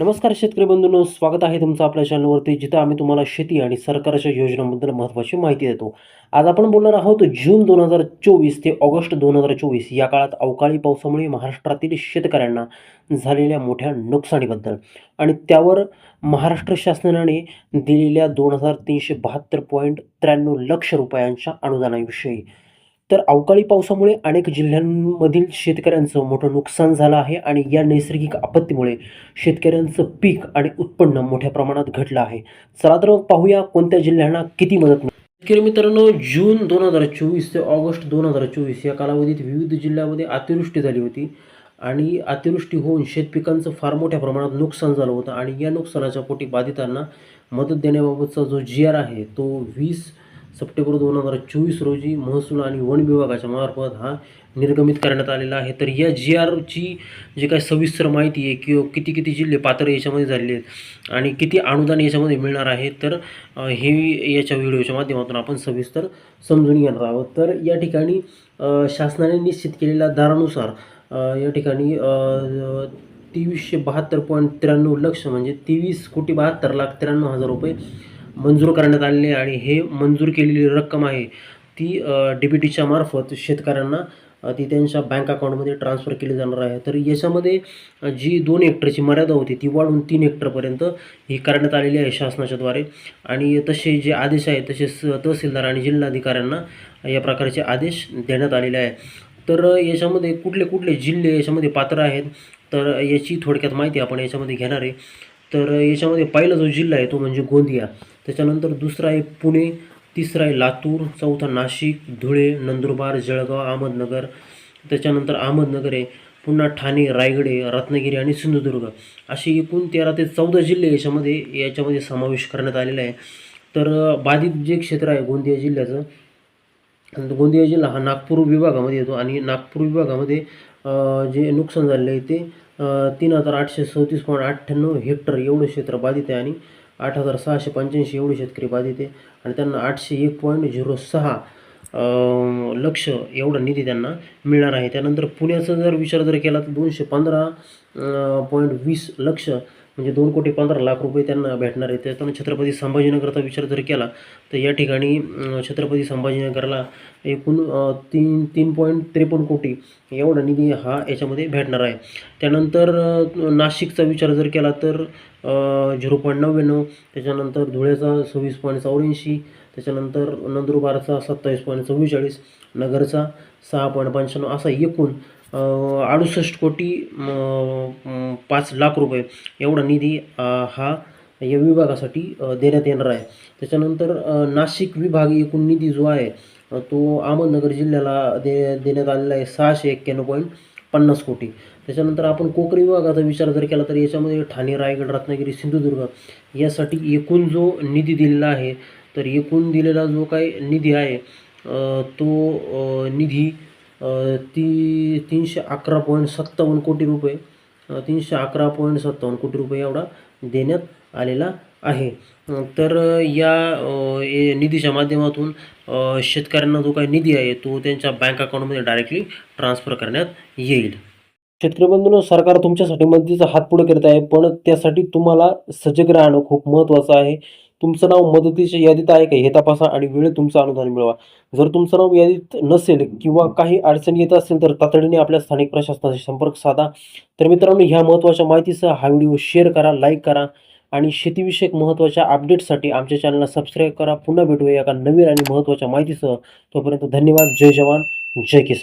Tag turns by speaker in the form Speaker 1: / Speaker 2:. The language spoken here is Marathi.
Speaker 1: नमस्कार शेतकरी बंधूंनो स्वागत आहे तुमचं आपल्या चॅनलवरती जिथं आम्ही तुम्हाला शेती आणि सरकारच्या योजनांबद्दल महत्त्वाची माहिती देतो. आज आपण बोलणार आहोत जून दोन हजार चोवीस ते ऑगस्ट दोन हजार चोवीस या काळात अवकाळी पावसामुळे महाराष्ट्रातील शेतकऱ्यांना झालेल्या मोठ्या नुकसानीबद्दल आणि त्यावर महाराष्ट्र शासनाने दिलेल्या दोन हजार तीनशे बहात्तर पॉईंट त्र्याण्णव लक्ष रुपयांच्या अनुदानाविषयी तर अवकाळी पावसामुळे अनेक जिल्ह्यांमधील शेतकऱ्यांचं मोठं नुकसान झालं आहे आणि या नैसर्गिक आपत्तीमुळे शेतकऱ्यांचं पीक आणि उत्पन्न मोठ्या प्रमाणात घटलं आहे. चला तर पाहूया कोणत्या जिल्ह्यांना किती मदत शेतकरी मित्रांनो जून दोन हजार चोवीस ते ऑगस्ट दोन हजार चोवीस या कालावधीत विविध जिल्ह्यामध्ये अतिवृष्टी झाली होती आणि अतिवृष्टी होऊन शेतपिकांचं फार मोठ्या प्रमाणात नुकसान झालं होतं आणि या नुकसानाच्या पोटी बाधितांना मदत देण्याबाबतचा जो जी आर आहे तो वीस सप्टेंबर दोन हजार चोवीस रोजी महसूल आणि वन विभागाच्या मार्फत हा निर्गमित करण्यात आलेला आहे. तर या जी आरची जी काही सविस्तर माहिती आहे किंवा किती किती जिल्हे पात्र याच्यामध्ये झालेले आहेत आणि किती अनुदान याच्यामध्ये मिळणार आहे तर हे याच्या व्हिडिओच्या माध्यमातून आपण सविस्तर समजून घेणार आहोत. तर या ठिकाणी शासनाने निश्चित केलेल्या दरानुसार या ठिकाणी तेवीसशे बहात्तर पॉईंट त्र्याण्णव लक्ष म्हणजे तेवीस कोटी बहात्तर लाख त्र्याण्णव हजार रुपये मंजूर करण्यात आलेले आहे आणि हे मंजूर केलेली रक्कम आहे ती डी बी टीच्या मार्फत शेतकऱ्यांना ती त्यांच्या बँक अकाउंटमध्ये ट्रान्सफर केली जाणार आहे. तर याच्यामध्ये जी दोन हेक्टरची मर्यादा होती ती वाढून तीन हेक्टरपर्यंत ही करण्यात आलेली आहे शासनाच्याद्वारे आणि तसे जे आदेश आहेत तसेच तहसीलदार आणि जिल्हाधिकाऱ्यांना या प्रकारचे आदेश देण्यात आलेले आहे. तर याच्यामध्ये कुठले कुठले जिल्हे याच्यामध्ये पात्र आहेत तर याची थोडक्यात माहिती आपण याच्यामध्ये घेणार आहे. तर याच्यामध्ये पहिला जो जिल्हा आहे तो म्हणजे गोंदिया. त्याच्यानंतर दुसरा आहे पुणे तिसरा आहे लातूर चौथा नाशिक धुळे नंदुरबार जळगाव अहमदनगर. त्याच्यानंतर अहमदनगर आहे पुन्हा ठाणे रायगडे रत्नागिरी आणि सिंधुदुर्ग. असे एकूण तेरा ते चौदा जिल्हे याच्यामध्ये याच्यामध्ये समावेश करण्यात आलेला आहे. तर बाधित जे क्षेत्र आहे गोंदिया जिल्ह्याचं गोंदिया जिल्हा हा नागपूर विभागामध्ये येतो आणि नागपूर विभागामध्ये जे नुकसान झालेलं आहे ते तीन हजार आठशे सदतीस पॉईंट अठ्ठ्याण्णव हेक्टर एवढं क्षेत्र बाधित आहे आणि आठ हजार सहाशे पंच्याऐंशी एवढे शेतकरी बाधित आहे. आणि त्यांना आठशे एक पॉईंट झिरो सहा लक्ष एवढा निधी त्यांना मिळणार आहे. त्यानंतर पुण्याचा जर विचार जर केला तर दोनशे पंधरा पॉईंट वीस लक्ष म्हणजे दोन कोटी पंधरा लाख रुपये त्यांना भेटणार आहे. त्यातून छत्रपती संभाजीनगरचा विचार जर केला तर या ठिकाणी छत्रपती संभाजीनगरला एकूण तीन तीन पॉईंट त्रेपन्न कोटी एवढा निधी हा याच्यामध्ये भेटणार आहे. त्यानंतर नाशिकचा विचार जर केला तर झिरो पॉईंट नव्याण्णव त्याच्यानंतर धुळ्याचा सव्वीस पॉईंट चौऱ्याऐंशी त्याच्यानंतर नंदुरबारचा सत्तावीस पॉईंट चव्वेचाळीस नगरचा सहा पॉईंट पंच्याण्णव असा एकूण अडुसष्ट कोटी पाच लाख रुपये एवढा निधी हा या विभागासाठी देण्यात येणार आहे. त्याच्यानंतर नाशिक विभाग एकूण निधी जो आहे तो अहमदनगर जिल्ह्याला दे देण्यात आलेला आहे सहाशे एक्क्याण्णव पॉईंट पन्नास कोटी. त्याच्यानंतर आपण कोकणी विभागाचा विचार जर केला तर याच्यामध्ये ठाणे रायगड रत्नागिरी सिंधुदुर्ग यासाठी एकूण जो निधी दिलेला आहे तर एकूण दिलेला जो काही निधी आहे तो निधी ती तीनशे अकरा पॉईंट सत्तावन्न कोटी रुपये तीनशे अकरा पॉईंट सत्तावन्न कोटी रुपये एवढा देण्यात आलेला आहे. तर या ए- निधीच्या माध्यमातून शेतकऱ्यांना जो काही निधी आहे तो त्यांच्या बँक अकाउंटमध्ये डायरेक्टली ट्रान्सफर करण्यात येईल. शेतकरी बंधूंनो सरकार तुमच्यासाठी मदतीचा हात पुढे करत आहे पण त्यासाठी तुम्हाला सजग राहणं खूप महत्त्वाचं आहे. तुमचं नाव मदतीच्या यादीत आहे का हे तपासा आणि वेळेत तुमचं अनुदान मिळवा. जर तुमचं नाव यादीत नसेल किंवा काही अडचण येत असेल तर तातडीने आपल्या स्थानिक प्रशासनाशी संपर्क साधा. तर मित्रांनो ह्या महत्त्वाच्या माहितीसह हा व्हिडिओ शेअर करा लाईक करा आणि शेतीविषयक महत्त्वाच्या अपडेट्ससाठी आमच्या चॅनलला सबस्क्राईब करा. पुन्हा भेटूया एका नवीन आणि महत्त्वाच्या माहितीसह. तोपर्यंत धन्यवाद. जय जवान. जय किसान.